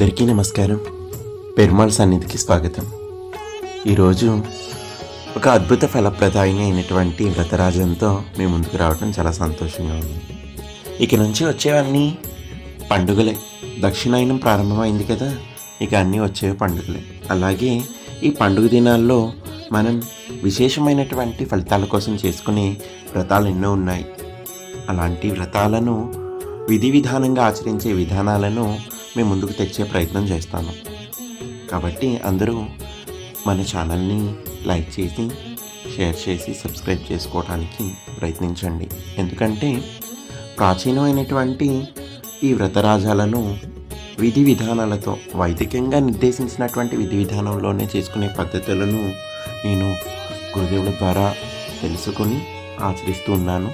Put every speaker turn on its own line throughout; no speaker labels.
అందరికీ నమస్కారం. పెరుమాళ్ సన్నిధికి స్వాగతం. ఈరోజు ఒక అద్భుత ఫలప్రదాయిని అయినటువంటి వ్రతరాజంతో మీ ముందుకు రావడం చాలా సంతోషంగా ఉంది. ఇక నుంచి వచ్చేవన్నీ పండుగలే. దక్షిణాయనం ప్రారంభమైంది కదా ఇక అన్నీ వచ్చేవి పండుగలే. అలాగే ఈ పండుగ దినాల్లో మనం విశేషమైనటువంటి ఫలితాల కోసం చేసుకునే వ్రతాలు ఎన్నో ఉన్నాయి. అలాంటి వ్రతాలను విధి విధానంగా ఆచరించే విధానాలను మేము ముందుకు తెచ్చే ప్రయత్నం చేస్తాను. కాబట్టి అందరూ మన ఛానల్ని లైక్ చేసి షేర్ చేసి సబ్స్క్రైబ్ చేసుకోవడానికి ప్రయత్నించండి. ఎందుకంటే ప్రాచీనమైనటువంటి ఈ వ్రతరాజాలను విధి విధానాలతో వైదికంగా నిర్దేశించినటువంటి విధి విధానంలోనే చేసుకునే పద్ధతులను నేను గురుదేవుల ద్వారా తెలుసుకొని ఆచరిస్తూ ఉన్నాను.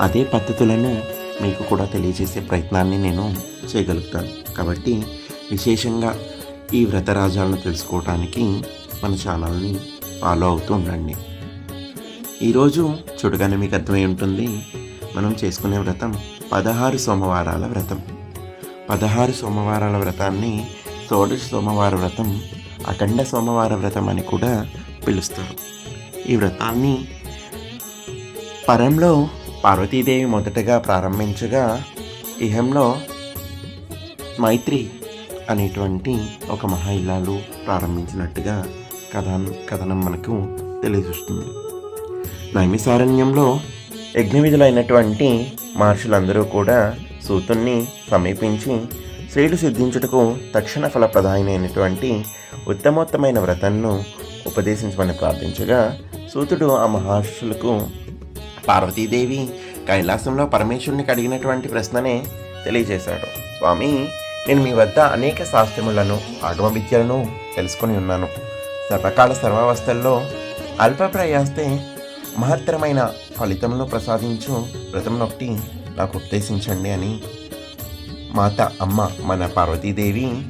అదే పద్ధతులను మీకు కూడా తెలియజేసే ప్రయత్నాన్ని నేను చేయగలుగుతాను. కాబట్టి విశేషంగా ఈ వ్రతరాజాలను తెలుసుకోవడానికి మన ఛానల్ని ఫాలో అవుతూ ఉండండి. ఈరోజు చూడగానే మీకు అర్థమై ఉంటుంది మనం చేసుకునే వ్రతం పదహారు సోమవారాల వ్రతం. పదహారు సోమవారాల వ్రతాన్ని షోడశ సోమవార వ్రతం అఖండ సోమవార వ్రతం అని కూడా పిలుస్తారు. ఈ వ్రతాన్ని పరంలో పార్వతీదేవి మొదటగా ప్రారంభించగా ఇహంలో మైత్రి అనేటువంటి ఒక మహా ఇల్లాలు ప్రారంభించినట్టుగా కథ కథనం మనకు తెలియజేస్తుంది. నైమిసారణ్యంలో యజ్ఞవిధులైనటువంటి మహర్షులందరూ కూడా సూతుణ్ణి సమీపించి స్త్రీలు సిద్ధించుటకు తక్షణ ఫలప్రదాయనైనటువంటి ఉత్తమోత్తమైన వ్రతంను ఉపదేశించమని ప్రార్థించగా సూతుడు ఆ మహర్షులకు పార్వతీదేవి కైలాసంలో పరమేశ్వరుని అడిగినటువంటి ప్రశ్ననే తెలియజేశాడు. స్వామి నేను మీ వద్ద అనేక శాస్త్రములను ఆగమ విద్యలను తెలుసుకొని ఉన్నాను. సర్వకాల సర్వావస్థల్లో అల్ప ప్రయాస్తే మహత్తరమైన ఫలితమును ప్రసాదించు వ్రతంనొకటి నాకు ఉపదేశించండి అని మాత అమ్మ మన పార్వతీదేవి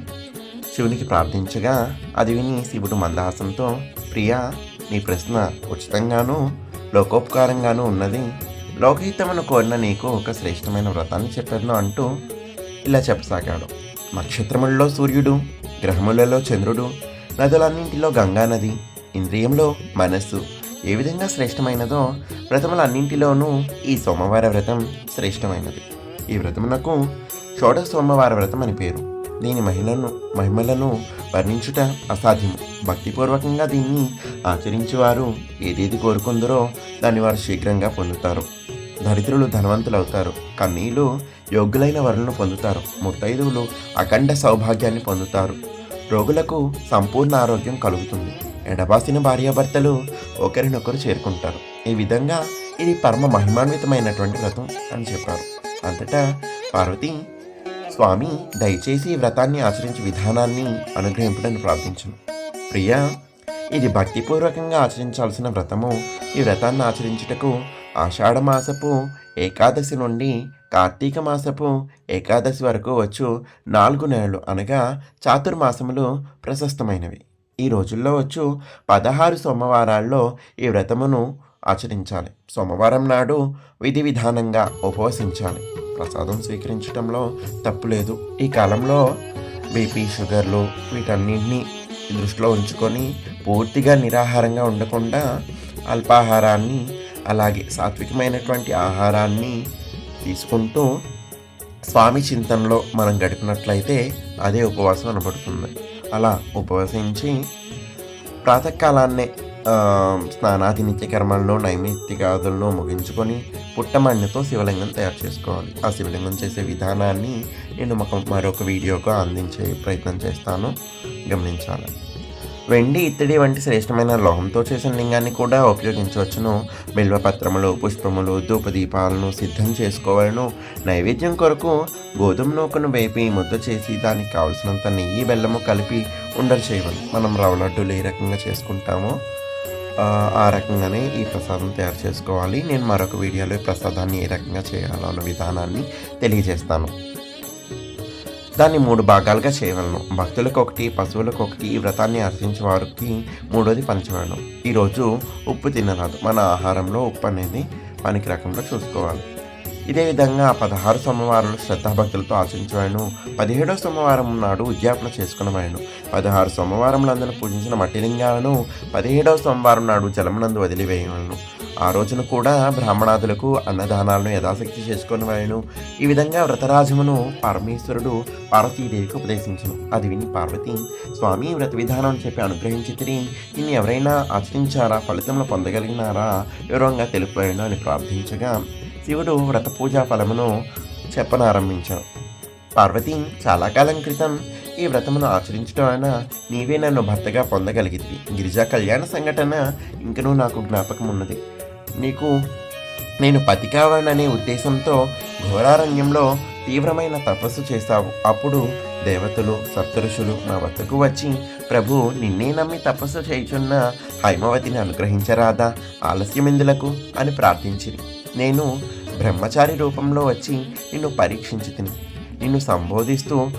శివునికి ప్రార్థించగా అది విని శివుడు మందహాసంతో ప్రియా నీ ప్రశ్న ఉచితంగాను లోకోపకారంగానూ ఉన్నది. లోకహితమును కోరిన నీకు ఒక శ్రేష్టమైన వ్రతాన్ని చెప్పాను అంటూ ఇలా చెప్పసాగాడు. నక్షత్రములలో సూర్యుడు గ్రహములలో చంద్రుడు నదులన్నింటిలో గంగా నది ఇంద్రియంలో మనస్సు. ఏ విధంగా శ్రేష్టమైనదో వ్రతములన్నింటిలోనూ ఈ సోమవార వ్రతం శ్రేష్టమైనది. ఈ వ్రతమునకు షోడ సోమవార వ్రతం అని పేరు. దీని మహిళను మహిమలను వర్ణించుట అసాధ్యము. భక్తిపూర్వకంగా దీన్ని ఆచరించేవారు ఏదేది కోరుకుందరో దాన్ని వారు శీఘ్రంగా పొందుతారు. దరిద్రులు ధనవంతులు అవుతారు కన్నీలు యోగ్యులైన వరులను పొందుతారు. ముత్తైదువులు అఖండ సౌభాగ్యాన్ని పొందుతారు. రోగులకు సంపూర్ణ ఆరోగ్యం కలుగుతుంది. ఎడబాసిన భార్యాభర్తలు ఒకరినొకరు చేరుకుంటారు. ఈ విధంగా ఇది పరమ మహిమాన్వితమైనటువంటి వ్రతం అని చెప్పారు. అంతటా పార్వతి స్వామి దయచేసి ఈ వ్రతాన్ని ఆచరించే విధానాన్ని అనుగ్రహింపడని ప్రార్థించను. ప్రియా ఇది భక్తిపూర్వకంగా ఆచరించాల్సిన వ్రతము. ఈ వ్రతాన్ని ఆచరించుటకు ఆషాఢ మాసపు ఏకాదశి నుండి కార్తీక మాసపు ఏకాదశి వరకు వచ్చు నాలుగు నెలలు అనగా చాతుర్మాసములు ప్రశస్తమైనవి. ఈ రోజుల్లో వచ్చు పదహారు సోమవారాల్లో ఈ వ్రతమును ఆచరించాలి. సోమవారం నాడు విధి విధానంగా ఉపవసించాలి. ప్రసాదం స్వీకరించడంలో తప్పులేదు ఈ కాలంలో బీపీ షుగర్లు వీటన్నింటినీ దృష్టిలో ఉంచుకొని పూర్తిగా నిరాహారంగా ఉండకుండా అల్పాహారాన్ని అలాగే సాత్వికమైనటువంటి ఆహారాన్ని తీసుకుంటూ స్వామి చింతనలో మనం గడిపినట్లయితే అదే ఉపవాసం అనబడుతుంది. అలా ఉపవసించి ప్రాతకాలాన్నే స్నానాది నిత్యకర్మల్లో నైమిత్తికాదుల్లో ముగించుకొని పుట్టమణ్ణతో శివలింగం తయారు చేసుకోవాలి. ఆ శివలింగం చేసే విధానాన్ని నేను మరొక వీడియోగా అందించే ప్రయత్నం చేస్తాను. గమనించాలి. వెండి ఇత్తడి వంటి శ్రేష్టమైన లోహంతో చేసిన లింగాన్ని కూడా ఉపయోగించవచ్చును. బిల్వపత్రములు పుష్పములు ధూపదీపాలను సిద్ధం చేసుకోవాలను. నైవేద్యం కొరకు గోధుమ నూకను వేపి ముద్ద చేసి దానికి కావలసినంత నెయ్యి బెల్లము కలిపి ఉండలు చేయవాలి మనం రవ్వ లడ్డూలు ఏ రకంగా చేసుకుంటామో ఆ, రకంగానే ఈ ప్రసాదం తయారు చేసుకోవాలి. నేను మరొక వీడియోలో ఈ ప్రసాదాన్ని ఏ రకంగా చేయాలో అన్న విధానాన్ని తెలియజేస్తాను. దాన్ని మూడు భాగాలుగా చేయవలను భక్తులకు ఒకటి పశువులకు ఒకటి ఈ వ్రతాన్ని అర్చించే వారికి మూడోది పంచవరణం ఈరోజు ఉప్పు తినరాదు మన ఆహారంలో ఉప్పు అనేది పనికి రకంగా చూసుకోవాలి. ఇదే విధంగా పదహారు సోమవారాలు శ్రద్ధాభక్తులతో ఆచరించవాను పదిహేడో సోమవారం నాడు ఉద్యాపన చేసుకున్నవాయను పదహారు సోమవారములందరూ పూజించిన మట్టి లింగాలను పదిహేడవ సోమవారం నాడు జలమునందు వదిలివేయవలను ఆ రోజున కూడా బ్రాహ్మణాదులకు అన్నదానాలను యథాశక్తి చేసుకుని వాయను. ఈ విధంగా వ్రతరాజమును పరమేశ్వరుడు పార్వతీదేవికి ఉపదేశించను. అది విని పార్వతి స్వామి వ్రత విధానం అని చెప్పి అనుగ్రహించి తిరిగి నిన్ను ఎవరైనా ఆచరించారా? ఫలితంలో పొందగలిగినారా? వివరంగా తెలిపాను అని ప్రార్థించగా శివుడు వ్రత పూజా ఫలమును చెప్పనారంభించాడు. పార్వతి చాలా కాలం క్రితం ఈ వ్రతమును ఆచరించడం వలన నీవే నన్ను భర్తగా పొందగలిగింది గిరిజా కళ్యాణ సంఘటన ఇంకనూ నాకు జ్ఞాపకం ఉన్నది నీకు. నేను పతికావాననే ఉద్దేశంతో ఘోరారణ్యంలో తీవ్రమైన తపస్సు చేశావు. అప్పుడు దేవతలు సప్తరుషులు నా వద్దకు వచ్చి ప్రభు నిన్నే నమ్మి తపస్సు చేయుచున్న హైమవతిని అనుగ్రహించరాదా? ఆలస్యమెందులకు? అని ప్రార్థించిరి. నేను బ్రహ్మచారి రూపంలో వచ్చి నిన్ను పరీక్షించి తిని నిన్ను సంబోధిస్తూ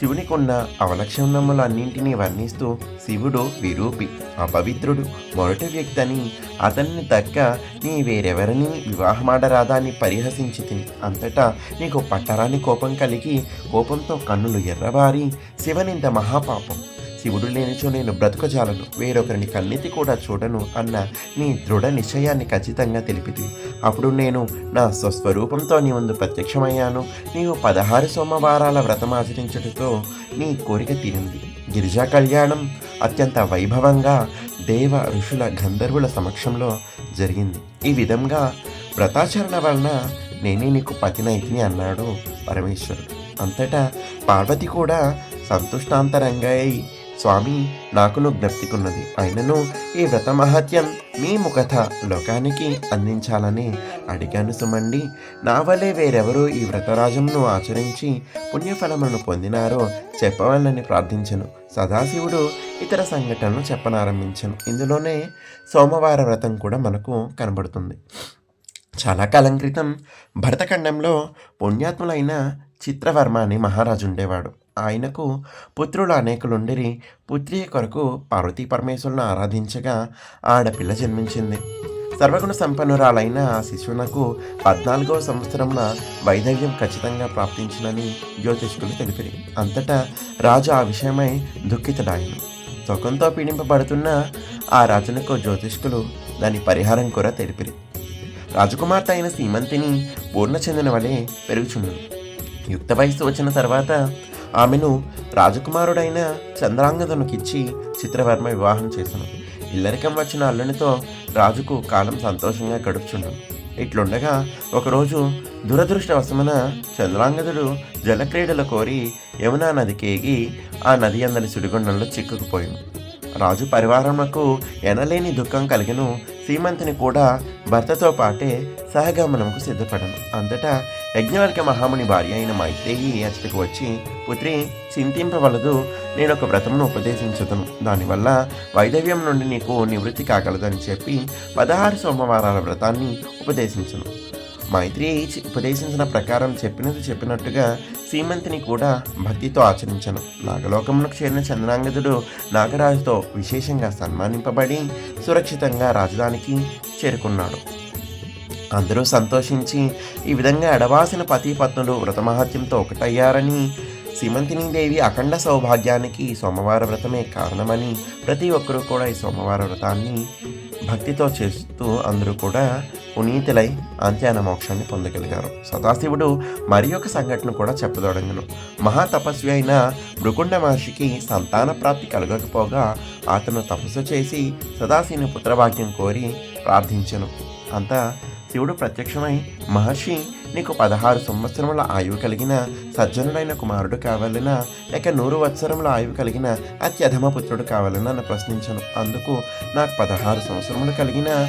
శివునికున్న అవలక్షణములన్నింటినీ వర్ణిస్తూ శివుడు విరూపి అపవిత్రుడు మొరటి వ్యక్తి అని అతన్ని దక్క నీ వేరెవరిని వివాహమాడరాదా అని పరిహసించి తిని. అంతటా నీకు పట్టరాని కోపం కలిగి కోపంతో కన్నులు ఎర్రబారి శివనింత మహాపాపం. శివుడు లేనిచో నేను బ్రతుకజాలను. వేరొకరిని కన్నెత్తి కూడా చూడను అన్న నీ దృఢ నిశ్చయాన్ని ఖచ్చితంగా తెలిపితి అప్పుడు నేను నా స్వస్వరూపంతో నీ ముందు ప్రత్యక్షమయ్యాను. నీవు పదహారు సోమవారాల వ్రతం ఆచరించడంతో నీ కోరిక తీరింది. గిరిజా కళ్యాణం అత్యంత వైభవంగా దేవ ఋషుల గంధర్వుల సమక్షంలో జరిగింది. ఈ విధంగా వ్రతాచరణ వలన నేనే నీకు పతినైతిని అన్నాడు పరమేశ్వరుడు. అంతటా పార్వతి కూడా సంతుష్టాంతరంగా అయి స్వామి నాకును జ్ఞప్తికున్నది. అయినను ఈ వ్రత మహత్యం మీ ముఖత లోకానికి అందించాలని అడిగాను సుమండి. నా వలె వేరెవరూ ఈ వ్రతరాజంను ఆచరించి పుణ్యఫలములను పొందినారో చెప్పవాలని ప్రార్థించను. సదాశివుడు ఇతర సంఘటనలు చెప్పనారంభించను. ఇందులోనే సోమవార వ్రతం కూడా మనకు కనబడుతుంది. చాలా కాలం క్రితం భరతఖండంలో పుణ్యాత్ములైన చిత్రవర్మ అని మహారాజు ఉండేవాడు. ఆయనకు పుత్రులు అనేకులుండిరి పుత్రి కొరకు పార్వతీ పరమేశ్వరులను ఆరాధించగా ఆడపిల్ల జన్మించింది. సర్వగుణ సంపన్నురాలైన ఆ శిశువునకు పద్నాలుగవ సంవత్సరంలో వైదవ్యం ఖచ్చితంగా ప్రాప్తించినని జ్యోతిష్కులు తెలిపిరి. అంతటా రాజు ఆ విషయమై దుఃఖితుడాయను సుఖంతో పీడింపబడుతున్న ఆ రాజునకు జ్యోతిష్కులు దాని పరిహారం కూడా తెలిపిరి. రాజకుమార్తె అయిన సీమంతిని పూర్ణ చెందిన వలె పెరుగుచుండు యుక్త వయస్సు వచ్చిన తర్వాత ఆమెను రాజకుమారుడైన చంద్రాంగదునికిచ్చి చిత్రవర్మ వివాహం చేశాను. ఇల్లరికం వచ్చిన అల్లునితో రాజుకు కాలం సంతోషంగా గడుపుచుండు ఇట్లుండగా ఒకరోజు దురదృష్టవశమున చంద్రాంగదుడు జలక్రీడలు కోరి యమునా నదికేగి ఆ నది అందని సుడిగుండంలో చిక్కుకుపోయింది రాజు పరివారములకు ఎనలేని దుఃఖం కలిగిన. సీమంతిని కూడా భర్తతో పాటే సహగమనముకు సిద్ధపడను. అంతటా యజ్ఞవర్గ మహాముని భార్య అయిన మైత్రేయి అతడికి వచ్చి పుత్రి చింతింపవలదు. నేను ఒక వ్రతమును ఉపదేశించదును. దానివల్ల వైదవ్యం నుండి నీకు నివృత్తి కాగలదని చెప్పి పదహారు సోమవారాల వ్రతాన్ని ఉపదేశించను. మైత్రి ఉపదేశించిన ప్రకారం చెప్పినది చెప్పినట్టుగా సీమంతిని కూడా భక్తితో ఆచరించను. నాగలోకమునకు చేరిన చంద్రాంగదుడు నాగరాజుతో విశేషంగా సన్మానింపబడి సురక్షితంగా రాజధానికి చేరుకున్నాడు. అందరూ సంతోషించి ఈ విధంగా ఎడవాసిన పతిపత్నులు వ్రతమహత్యంతో ఒకటయ్యారని సీమంతిని దేవి అఖండ సౌభాగ్యానికి ఈ సోమవార వ్రతమే కారణమని ప్రతి ఒక్కరూ కూడా ఈ సోమవార వ్రతాన్ని భక్తితో చేస్తూ అందరూ కూడా పునీతులై అంత్యాన మోక్షాన్ని పొందగలిగారు. సదాశివుడు మరి ఒక సంఘటన కూడా చెప్పదొడగను. మహాతపస్వి అయిన భృకుండ మహర్షికి సంతాన ప్రాప్తి కలగకపోగా అతను తపస్సు చేసి సదాశివుని పుత్రభాగ్యం కోరి ప్రార్థించను. అంతా శివుడు ప్రత్యక్షమై మహర్షి నీకు పదహారు సంవత్సరముల ఆయువు కలిగిన సజ్జనుడైన కుమారుడు కావాలనా లేక నూరు వత్సరముల ఆయువు కలిగిన అత్యధమ పుత్రుడు కావాలనా అని ప్రశ్నించను. అందుకు నాకు పదహారు సంవత్సరములు కలిగిన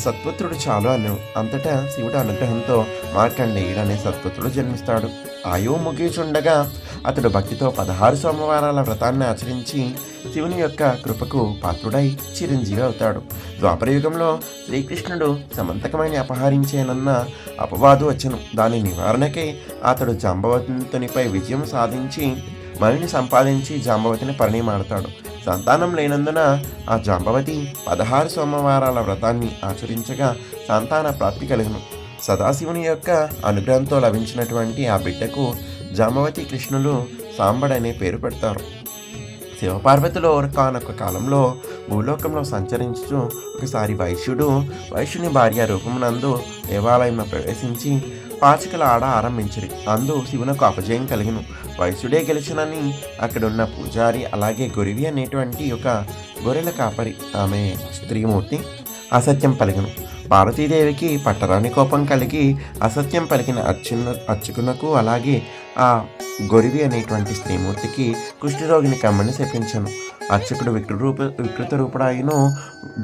సత్పుత్రుడు చాలు అను అంతటా శివుడు అనుగ్రహంతో మార్కండేయుడు అనే సత్పుత్రుడు జన్మిస్తాడు. ఆయువు ముగిచుండగా అతడు భక్తితో పదహారు సోమవారాల వ్రతాన్ని ఆచరించి శివుని యొక్క కృపకు పాత్రుడై చిరంజీవి అవుతాడు. ద్వాపరయుగంలో శ్రీకృష్ణుడు సమంతకమైన అపహరించేనన్న అపవాదు వచ్చను. దాని నివారణకై అతడు జాంబవతునిపై విజయం సాధించి మణిని సంపాదించి జాంబవతిని పరిణయమాడతాడు. సంతానం లేనందున ఆ జాంబవతి పదహారు సోమవారాల వ్రతాన్ని ఆచరించగా సంతాన ప్రాప్తి కలిగను. సదాశివుని యొక్క అనుగ్రహంతో లభించినటువంటి ఆ బిడ్డకు జాంబవతి కృష్ణులు సాంబడనే పేరు పెడతారు. శివపార్వతిలో కానొక కాలంలో భూలోకంలో సంచరించుతూ ఒకసారి వైశ్యుడు వైశ్యుని భార్య రూపమునందు దేవాలయంలో ప్రవేశించి పాచికల ఆడ ఆరంభించిరి. అందు శివునకు అపజయం కలిగిను. వయసుడే గెలిచినని అక్కడున్న పూజారి అలాగే గొరివి అనేటువంటి ఒక గొర్రెల కాపరి. ఆమె స్త్రీమూర్తి అసత్యం పలిగను పార్వతీదేవికి పట్టరాని కోపం కలిగి అసత్యం పలికిన అర్చున అర్చకునకు అలాగే ఆ గొరివి అనేటువంటి స్త్రీమూర్తికి కుష్ఠరోగిని కమ్మని శపించను. అర్చకుడు వికృత రూప వికృత రూపుడాయిను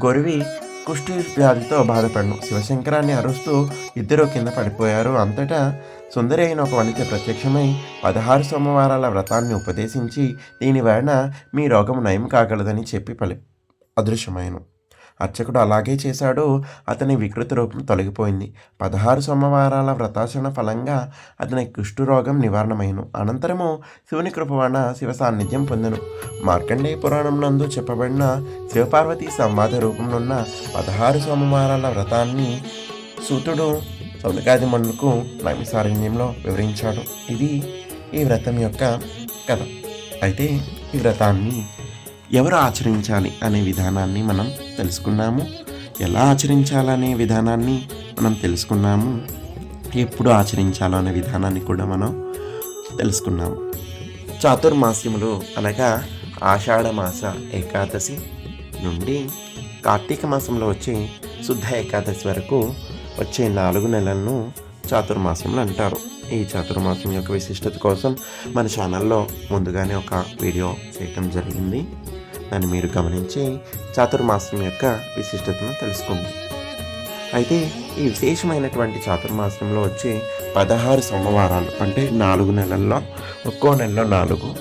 గొరివి కుష్టి వ్యాధితో బాధపడను. శివశంకరాన్ని అరుస్తూ ఇద్దరు కింద పడిపోయారు. అంతటా సుందరి అయిన ఒక వనిత ప్రత్యక్షమై పదహారు సోమవారాల వ్రతాన్ని ఉపదేశించి దీని వలన మీ రోగం నయం కాగలదని చెప్పి పలి అదృశ్యమైను అర్చకుడు అలాగే చేశాడు. అతని వికృత రూపం తొలగిపోయింది. పదహారు సోమవారాల వ్రతాచరణ ఫలంగా అతని కుష్ఠురోగం నివారణమైను. అనంతరము శివుని కృప వలన శివ సాన్నిధ్యం పొందెను. మార్కండేయ పురాణం నందు చెప్పబడిన శివపార్వతి సంవాద రూపంలోన్న పదహారు సోమవారాల వ్రతాన్ని సూతుడు సౌనకాది మనులకు నైమిసారణ్యంలో వివరించాడు. ఇది ఈ వ్రతం యొక్క కథ. అయితే ఈ వ్రతాన్ని ఎవరు ఆచరించాలి అనే విధానాన్ని మనం తెలుసుకున్నాము. ఎలా ఆచరించాలనే విధానాన్ని మనం తెలుసుకున్నాము. ఎప్పుడు ఆచరించాలో అనే విధానాన్ని కూడా మనం తెలుసుకున్నాము. చాతుర్మాస్యములు అనగా ఆషాఢమాస ఏకాదశి నుండి కార్తీక మాసంలో వచ్చే శుద్ధ ఏకాదశి వరకు వచ్చే నాలుగు నెలలను చాతుర్మాసములు అంటారు. ఈ చాతుర్మాసం యొక్క విశిష్టత కోసం మన ఛానల్లో ముందుగానే ఒక వీడియో చేయటం జరిగింది. అని మీరు గమనించి చాతుర్మాసం యొక్క విశిష్టతను తెలుసుకోండి. అయితే ఈ విశేషమైనటువంటి చాతుర్మాసంలో వచ్చే పదహారు సోమవారాలు అంటే నాలుగు నెలల్లో ఒక్కో నెలలో నాలుగు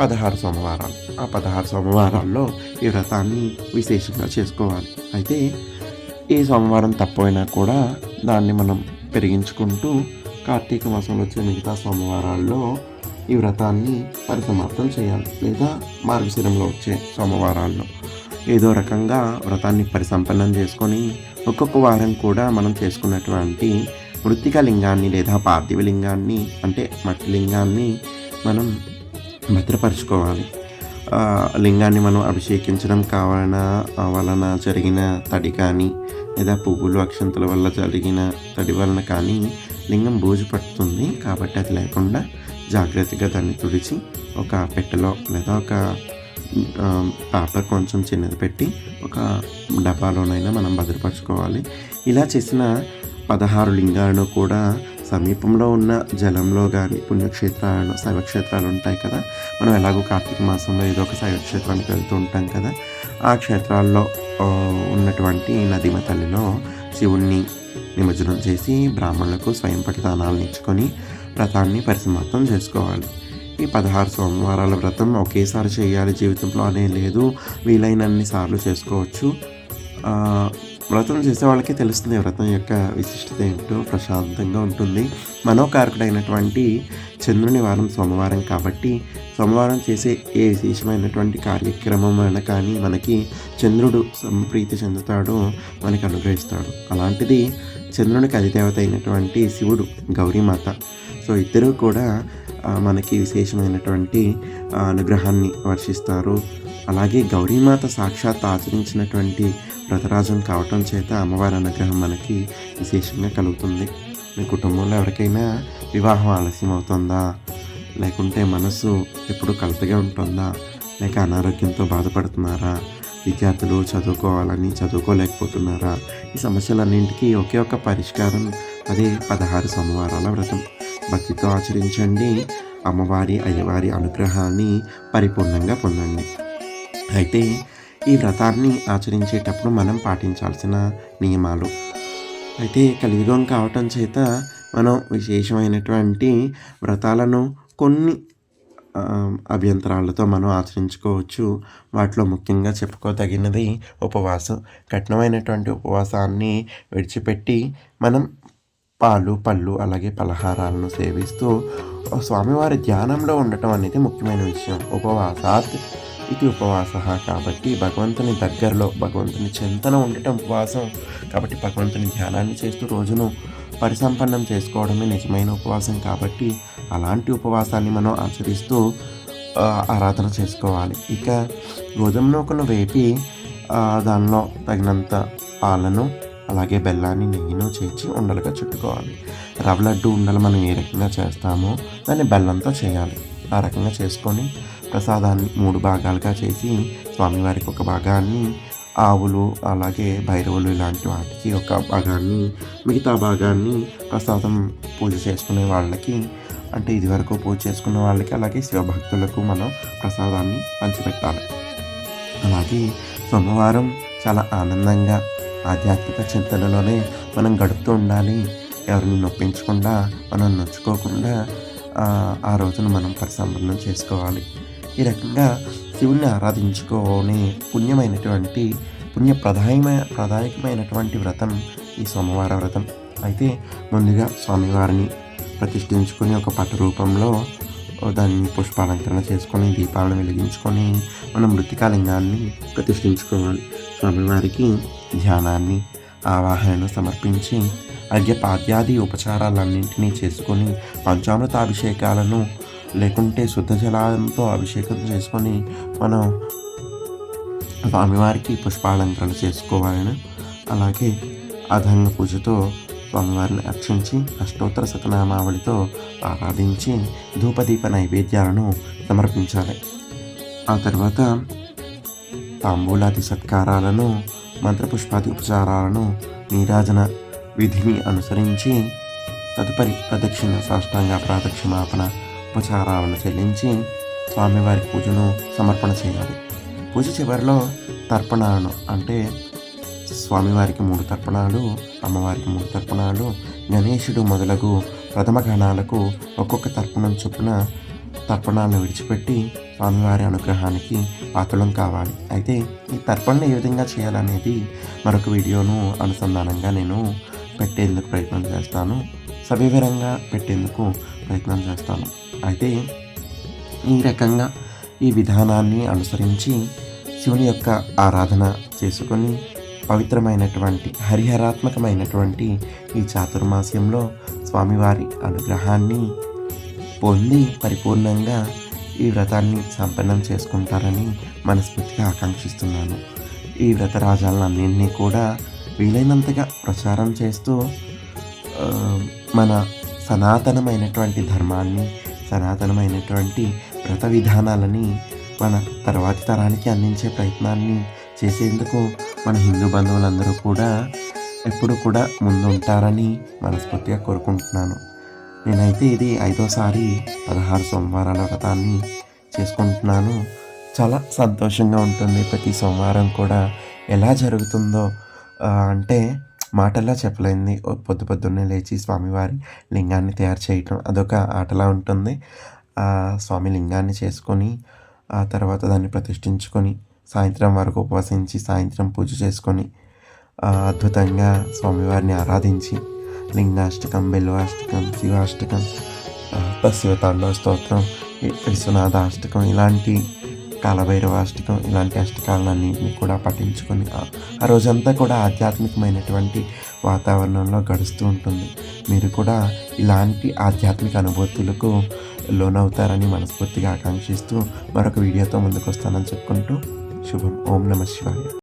పదహారు సోమవారాలు. ఆ పదహారు సోమవారాల్లో ఈ వ్రతాన్ని విశేషంగా చేసుకోవాలి. అయితే ఈ సోమవారం తప్పైనా కూడా దాన్ని మనం పెరిగించుకుంటూ కార్తీక మాసంలో వచ్చే మిగతా సోమవారాల్లో ఈ వ్రతాన్ని పరిసమాప్తం చేయాలి లేదా మార్గశిరంలో వచ్చే సోమవారాల్లో. ఏదో రకంగా వ్రతాన్ని పరిసంపన్నం చేసుకొని ఒక్కొక్క వారం కూడా మనం చేసుకున్నటువంటి మృతిక లింగాన్ని లేదా పార్థివ లింగాన్ని అంటే మట్టి లింగాన్ని మనం భద్రపరచుకోవాలి. లింగాన్ని మనం అభిషేకించడం కావాలన వలన జరిగిన తడి కానీ లేదా పువ్వులు అక్షంతల వల్ల జరిగిన తడి వలన కానీ లింగం బూజు పడుతుంది కాబట్టి అది లేకుండా జాగ్రత్తగా దాన్ని తుడిచి ఒక పెట్టెలో లేదా ఒక పేపర్ కొంచెం చిన్నది పెట్టి ఒక డబ్బాలోనైనా మనం భద్రపరచుకోవాలి. ఇలా చేసిన పదహారు లింగాలను కూడా సమీపంలో ఉన్న జలంలో కానీ పుణ్యక్షేత్రాలు శైవక్షేత్రాలు ఉంటాయి కదా. మనం ఎలాగో కార్తీక మాసంలో ఏదో ఒక శైవక్షేత్రానికి వెళ్తూ ఉంటాం కదా. ఆ క్షేత్రాల్లో ఉన్నటువంటి నదిమ తల్లిలో శివుణ్ణి నిమజ్జనం చేసి బ్రాహ్మణులకు స్వయం పటిదానాలను ఇచ్చుకొని వ్రతాన్ని పరిసమాప్తం చేసుకోవాలి. ఈ పదహారు సోమవారాల వ్రతం ఒకేసారి చేయాలి జీవితంలో అనే లేదు. వీలైనన్ని సార్లు చేసుకోవచ్చు. వ్రతం చేసే వాళ్ళకి తెలుస్తుంది వ్రతం యొక్క విశిష్టత ఏంటో ప్రశాంతంగా ఉంటుంది. మనోకారకుడైనటువంటి చంద్రుని వారం సోమవారం కాబట్టి సోమవారం చేసే ఏ విశేషమైనటువంటి కార్యక్రమం అయినా కానీ మనకి చంద్రుడు సంప్రీతి చెందుతాడో మనకి అనుగ్రహిస్తాడు. అలాంటిది చంద్రునికి అధిదేవత అయినటువంటి శివుడు గౌరీమాత సో ఇద్దరూ కూడా మనకి విశేషమైనటువంటి అనుగ్రహాన్ని వర్షిస్తారు. అలాగే గౌరీమాత సాక్షాత్ ఆచరించినటువంటి వ్రతరాజం కావటం చేత అమ్మవారి అనుగ్రహం మనకి విశేషంగా కలుగుతుంది. మీ కుటుంబంలో ఎవరికైనా వివాహం ఆలస్యం అవుతుందా లేకుంటే మనసు ఎప్పుడు కలతగా ఉంటుందా? లేక అనారోగ్యంతో బాధపడుతున్నారా? విద్యార్థులు చదువుకోవాలని చదువుకోలేకపోతున్నారా? ఈ సమస్యలన్నింటికీ ఒకే ఒక పరిష్కారం అదే పదహారు సోమవారాల వ్రతం. భక్తితో ఆచరించండి. అమ్మవారి అయ్యవారి అనుగ్రహాన్ని పరిపూర్ణంగా పొందండి. అయితే ఈ వ్రతాన్ని ఆచరించేటప్పుడు మనం పాటించాల్సిన నియమాలు. అయితే కలియుగం కావటం చేత మనం విశేషమైనటువంటి వ్రతాలను కొన్ని అభ్యంతరాలతో మనం ఆచరించుకోవచ్చు. వాటిలో ముఖ్యంగా చెప్పుకోదగినది ఉపవాసం. కఠినమైనటువంటి ఉపవాసాన్ని విడిచిపెట్టి మనం పాలు పళ్ళు అలాగే పలహారాలను సేవిస్తూ స్వామివారి ధ్యానంలో ఉండటం అనేది ముఖ్యమైన విషయం. ఉపవాసాత్ ఇది ఉపవాస కాబట్టి భగవంతుని దగ్గరలో భగవంతుని చింతన ఉండటం ఉపవాసం కాబట్టి భగవంతుని ధ్యానాన్ని చేస్తూ రోజును పరిసంపన్నం చేసుకోవడమే నిజమైన ఉపవాసం కాబట్టి అలాంటి ఉపవాసాన్ని మనం ఆచరిస్తూ ఆరాధన చేసుకోవాలి. ఇక గోధుమ నూకను వేపి దానిలో తగినంత పాలను అలాగే బెల్లాన్ని నెయ్యిను చేర్చి ఉండలుగా చుట్టుకోవాలి. రవ్వ లడ్డు ఉండలు మనం ఏ రకంగా చేస్తామో దాన్ని బెల్లంతో చేయాలి. ఆ రకంగా చేసుకొని ప్రసాదాన్ని మూడు భాగాలుగా చేసి స్వామివారికి ఒక భాగాన్ని ఆవులు అలాగే భైరవులు ఇలాంటి వాటికి ఒక భాగాన్ని మిగతా భాగాన్ని ప్రసాదం పూజ చేసుకునే వాళ్ళకి అంటే ఇదివరకు పూజ చేసుకున్న వాళ్ళకి అలాగే శివభక్తులకు మనం ప్రసాదాన్ని పంచిపెట్టాలి. అలాగే సోమవారం చాలా ఆనందంగా ఆధ్యాత్మిక చింతనలోనే మనం గడుపుతూ ఉండాలి. ఎవరిని నొప్పించకుండా మనం నొచ్చుకోకుండా ఆ, రోజును మనం పరిసంపన్నం చేసుకోవాలి. ఈ రకంగా శివుణ్ణి ఆరాధించుకోని పుణ్యమైనటువంటి పుణ్యప్రదాయమైన ప్రదాయకమైనటువంటి వ్రతం ఈ సోమవార వ్రతం. అయితే ముందుగా స్వామివారిని ప్రతిష్ఠించుకొని ఒక పట్టు రూపంలో దాన్ని పుష్పాలంకరణ చేసుకొని దీపాలను వెలిగించుకొని మనం మృతికాలింగాన్ని ప్రతిష్ఠించుకోవాలి. స్వామివారికి ధ్యానాన్ని ఆవాహనను సమర్పించి అర్ఘ్యపాద్యాది ఉపచారాలన్నింటినీ చేసుకొని పంచామృతాభిషేకాలను లేకుంటే శుద్ధ జలాలతో అభిషేకం చేసుకొని మనం స్వామివారికి పుష్పాలంకరణ చేసుకోవాలని అలాగే అధంగ పూజతో స్వామివారిని అర్చించి అష్టోత్తర శతనామావళితో ఆరాధించి ధూపదీప నైవేద్యాలను సమర్పించాలి. ఆ తర్వాత తాంబూలాది సత్కారాలను మంత్రపుష్పాది ఉపచారాలను నీరాజన విధిని అనుసరించి తదుపరి ప్రదక్షిణ సాష్టాంగ ప్రాదక్షిణాపన ఉపచారాలను చెల్లించి స్వామివారి పూజను సమర్పణ చేయాలి. పూజ చివరిలో తర్పణాలను అంటే స్వామివారికి మూడు తర్పణాలు అమ్మవారికి మూడు తర్పణాలు గణేశుడు మొదలగు ప్రథమ గణాలకు ఒక్కొక్క తర్పణం చొప్పున తర్పణాలను విడిచిపెట్టి స్వామివారి అనుగ్రహానికి పాత్రలం కావాలి. అయితే ఈ తర్పణను ఏ విధంగా చేయాలనేది మరొక వీడియోను అనుసంధానంగా నేను పెట్టేందుకు ప్రయత్నం చేస్తాను. సవివరంగా పెట్టేందుకు ప్రయత్నం చేస్తాను. అయితే ఈ రకంగా ఈ విధానాన్ని అనుసరించి శివుని యొక్క ఆరాధన చేసుకొని పవిత్రమైనటువంటి హరిహరాత్మకమైనటువంటి ఈ చాతుర్మాస్యంలో స్వామివారి అనుగ్రహాన్ని పొంది పరిపూర్ణంగా ఈ వ్రతాన్ని సంపన్నం చేసుకుంటారని మనస్ఫూర్తిగా ఆకాంక్షిస్తున్నాను. ఈ వ్రత రాజాలన్నింటినీ కూడా వీలైనంతగా ప్రచారం చేస్తూ మన సనాతనమైనటువంటి ధర్మాన్ని సనాతనమైనటువంటి వ్రత విధానాలని మన తర్వాతి తరానికి అందించే ప్రయత్నాన్ని చేసేందుకు మన హిందూ బంధువులందరూ కూడా ఎప్పుడు కూడా ముందుంటారని మనస్ఫూర్తిగా కోరుకుంటున్నాను. నేనైతే ఇది ఐదోసారి పదహారు సోమవారాల వ్రతాన్ని చేసుకుంటున్నాను. చాలా సంతోషంగా ఉంటుంది ప్రతి సోమవారం కూడా. ఎలా జరుగుతుందో అంటే మాటలా చెప్పలేంది పొద్దు పొద్దున్నే లేచి స్వామివారి లింగాన్ని తయారు చేయటం అదొక ఆటలా ఉంటుంది. స్వామి లింగాన్ని చేసుకొని ఆ తర్వాత దాన్ని ప్రతిష్ఠించుకొని సాయంత్రం వరకు ఉపవసించి సాయంత్రం పూజ చేసుకొని అద్భుతంగా స్వామివారిని ఆరాధించి లింగాష్టకం బిల్వాష్టకం శివాష్టకం ఆ, శివతాండవ స్తోత్రం విశ్వనాథ అష్టకం ఇలాంటి కాలభైరవ అష్టకం ఇలాంటి అష్టకాలన్నింటినీ కూడా పఠించుకొని ఆ- ఆ రోజంతా కూడా ఆధ్యాత్మికమైనటువంటి వాతావరణంలో గడుస్తూ ఉంటుంది. మీరు కూడా ఇలాంటి ఆధ్యాత్మిక అనుభూతులకు లోనవుతారని మనస్ఫూర్తిగా ఆకాంక్షిస్తూ మరొక వీడియోతో ముందుకు వస్తానని చెప్పుకుంటూ శుభం. ఓం నమ శివాయ.